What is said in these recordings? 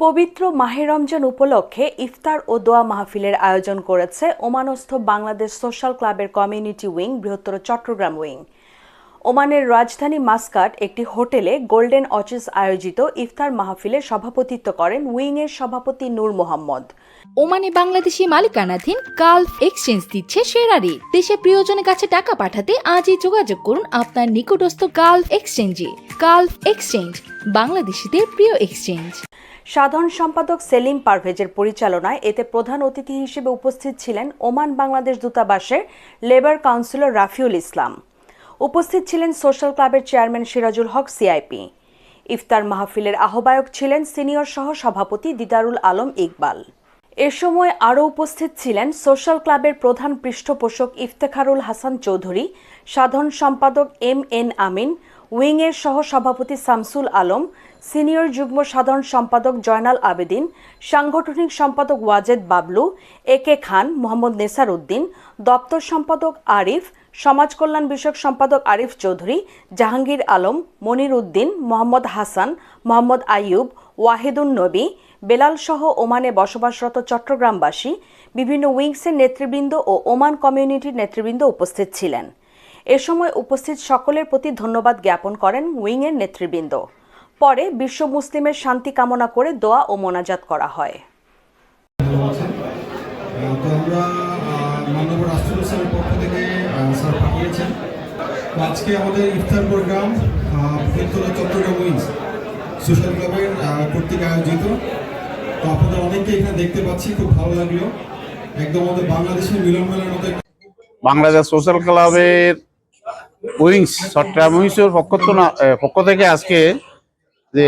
পবিত্র মাহে রমজান উপলক্ষে ইফতার ও দোয়া মাহফিলের আয়োজন করেছে ওমানস্থ বাংলাদেশ সোশ্যাল ক্লাবের কমিউনিটি উইং, বৃহত্তর চট্টগ্রাম উইং। ওমানের রাজধানী মাস্কাট একটি হোটেলে গোল্ডেন অচিস আয়োজিত ইফতার মাহফিলে সভাপতিত্ব করেন উইংয়ের সভাপতি নূর মোহাম্মদ। ওমানে বাংলাদেশি মালিকানাধীন গালফ এক্সচেঞ্জ দিচ্ছে সেরা রেট দেশে প্রিয়জনের কাছে টাকা পাঠাতে আজই যোগাযোগ করুন আপনার নিকটস্থ গালফ এক্সচেঞ্জে। গালফ এক্সচেঞ্জ, বাংলাদেশিদের প্রিয় এক্সচেঞ্জ। সাধারণ সম্পাদক সেলিম পারভেজের পরিচালনায় এতে প্রধান অতিথি হিসেবে উপস্থিত ছিলেন ওমান বাংলাদেশ দূতাবাসের লেবার কাউন্সিলর রাফিউল ইসলাম। উপস্থিত ছিলেন সোশ্যাল ক্লাবের চেয়ারম্যান সিরাজুল হক, সিআইপি। ইফতার মাহফিলের আহ্বায়ক ছিলেন সিনিয়র সহ সভাপতি দিদারুল আলম ইকবাল। এ সময় আরও উপস্থিত ছিলেন সোশ্যাল ক্লাবের প্রধান পৃষ্ঠপোষক ইফতেখারুল হাসান চৌধুরী, সাধারণ সম্পাদক এম এন আমিন উইংয়ের সহ সভাপতি শামসুল আলম, সিনিয়র যুগ্ম সাধারণ সম্পাদক জয়নাল আবেদিন, সাংগঠনিক সম্পাদক ওয়াজেদ বাবলু, এ কে খান, মোহাম্মদ নেসার উদ্দিন, দপ্তর সম্পাদক আরিফ, সমাজ কল্যাণ বিষয়ক সম্পাদক আরিফ চৌধুরী, জাহাঙ্গীর আলম, মনির উদ্দিন, মোহাম্মদ হাসান, মোহাম্মদ আইয়ুব, ওয়াহিদুন নবী, বেলাল সহ ওমানে বসবাসরত চট্টগ্রামবাসী, বিভিন্ন উইংসের নেতৃবৃন্দ ও ওমান কমিউনিটির নেতৃবৃন্দ উপস্থিত ছিলেন। এ সময় উপস্থিত সকলের প্রতি ধন্যবাদ জ্ঞাপন করেন উইংয়ের নেতৃবৃন্দ। পরে বিশ্ব মুসলিমের শান্তি কামনা করে দোয়া ও মোনাজাত করা হয়। আজকে আমাদের ইফতার প্রোগ্রাম চট্টগ্রাম উইংস সোশ্যাল ক্লাবের কর্তৃক আয়োজিত। তো আপনাদের অনেককে এখানে দেখতে পাচ্ছি খুব ভালো লাগল। একদম আমাদের বাংলাদেশের মিলন মেলার মতো বাংলাদেশ সোশ্যাল ক্লাবের উইংস চট্টগ্রাম উইংসের পক্ষ তো না পক্ষ থেকে আজকে যে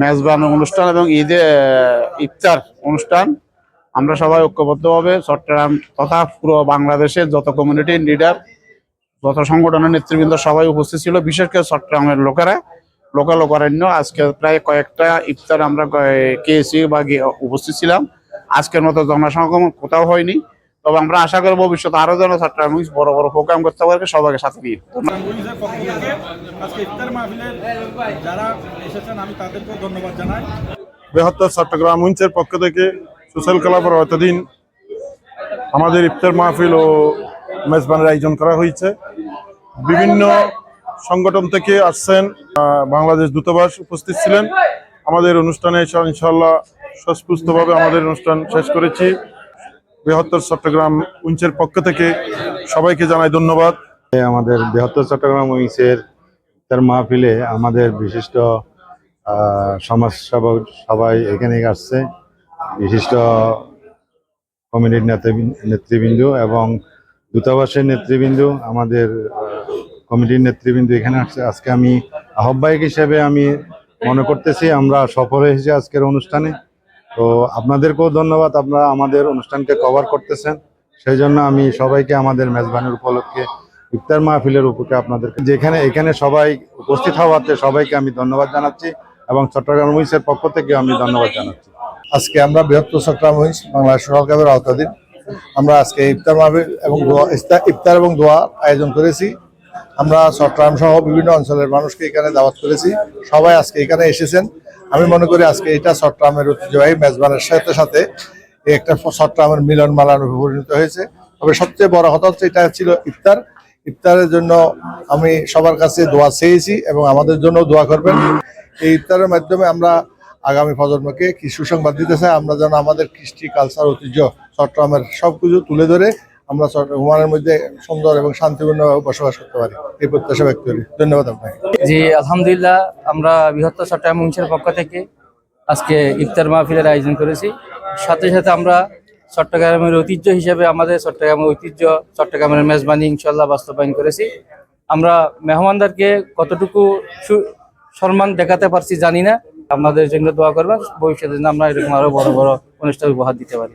ম্যাচ মেজবান অনুষ্ঠান এবং ঈদে ইফতার অনুষ্ঠান, আমরা সবাই ঐক্যবদ্ধভাবে চট্টগ্রাম তথা পুরো বাংলাদেশের যত কমিউনিটি লিডার যত সংগঠনের নেতৃবৃন্দ সবাই উপস্থিত ছিল, বিশেষ করে চট্টগ্রামের লোকেরা লোকাল অকারণ্য আজকে প্রায় কয়েকটা ইফতার আমরা খেয়েছি বা উপস্থিত ছিলাম। আজকের মতো জনসমাগম কোথাও হয়নি। তবে আমরা আশা করি ভবিষ্যতে আরও যেন চট্টগ্রাম উইংস বড় বড় প্রোগ্রাম করতে পারবে সবাইকে সাথে নিয়ে। আমি বৃহত্তর চট্টগ্রাম উইন্সের পক্ষ থেকে সোশ্যাল ক্লাবের অতদিন আমাদের ইফতার মাহফিল ও মেজবানের আয়োজন করা হয়েছে। বিভিন্ন সংগঠন থেকে আসছেন বাংলাদেশ দূতাবাস উপস্থিত ছিলেন। আমাদের অনুষ্ঠানে ইনশাল্লাহ সুস্পষ্টভাবে আমাদের অনুষ্ঠান শেষ করেছি। বৃহত্তর চট্টগ্রাম উইন্সের পক্ষ থেকে সবাইকে জানাই ধন্যবাদ। আমাদের বৃহত্তর চট্টগ্রাম উইংসের তার মাহফিলে আমাদের বিশিষ্ট সমাজসেবক সবাই এখানে আসছে। বিশিষ্ট নেতৃবৃন্দ নেতৃবৃন্দ এবং দূতাবাসের নেতৃবৃন্দ, আমাদের কমিটির নেতৃবৃন্দ এখানে আসছে। আজকে আমি আহ্বায়ক হিসেবে আমি মনে করতেছি আমরা সফল হয়েছি আজকের অনুষ্ঠানে। তো আপনাদেরকেও ধন্যবাদ, আপনারা আমাদের অনুষ্ঠানকে কভার করতেছেন। সেই জন্য আমি সবাইকে আমাদের মেজবানের উপলক্ষে, ইফতার মাহফিলের উপরে আপনাদেরকে, যেখানে, এখানে সবাই উপস্থিত হওয়াতে সবাইকে আমি ধন্যবাদ জানাচ্ছি এবং চট্টগ্রাম উইসের পক্ষ থেকে আমি ধন্যবাদ জানাচ্ছি। আজকে আমরা বৃহত্তর চট্টগ্রাম উইংস বাংলাদেশ সোশ্যাল ক্লাবের আওতাধীন। আমরা আজকে ইফতার মাহফিল এবং দোয়া ইফতার এবং দোয়া আয়োজন করেছি। আমরা চট্টগ্রাম সহ বিভিন্ন অঞ্চলের মানুষকে এখানে দাওয়াত করেছি। সবাই আজকে এখানে এসেছেন। আমি মনে করি আজকে এটা চট্টগ্রামের ঐতিহ্যবাহী মেজবানের সাথে সাথে একটা চট্টগ্রামের মিলন মালান পরিণত হয়েছে। তবে সবচেয়ে বড় কথা হচ্ছে, এটা ছিল ইফতার। ইফতারের জন্য আমি সবার কাছে দোয়া চেয়েছি এবং আমাদের জন্য দোয়া করবেন। এই ইফতারের মাধ্যমে আমরা আগামী প্রজন্মকে কি সুসংবাদ দিতে চাই। আমরা যেন আমাদের কৃষ্টি, কালচার, ঐতিহ্য, চট্টগ্রামের সবকিছু তুলে ধরে আমরা হুমানের মধ্যে সুন্দর এবং শান্তিপূর্ণভাবে বসবাস করতে পারি। এই প্রত্যাশা ব্যক্ত করি। ধন্যবাদ আপনাকে। জি, আলহামদুলিল্লাহ, আমরা বৃহত্তর চট্টগ্রাম উইংসের পক্ষ থেকে আজকে ইফতার মাহফিলের আয়োজন করেছি। সাথে সাথে আমরা চট্টগ্রামের ঐতিহ্য হিসেবে আমাদের চট্টগ্রামের ঐতিহ্য, চট্টগ্রামের মেজবানি ইনশাল্লাহ বাস্তবায়ন করেছি। আমরা মেহমানদারকে কতটুকু সম্মান দেখাতে পারছি জানি না। আপনাদের জন্য দোয়া করবেন। ভবিষ্যতে আমরা এরকম আরও বড় বড় অনুষ্ঠান উপহার দিতে পারি।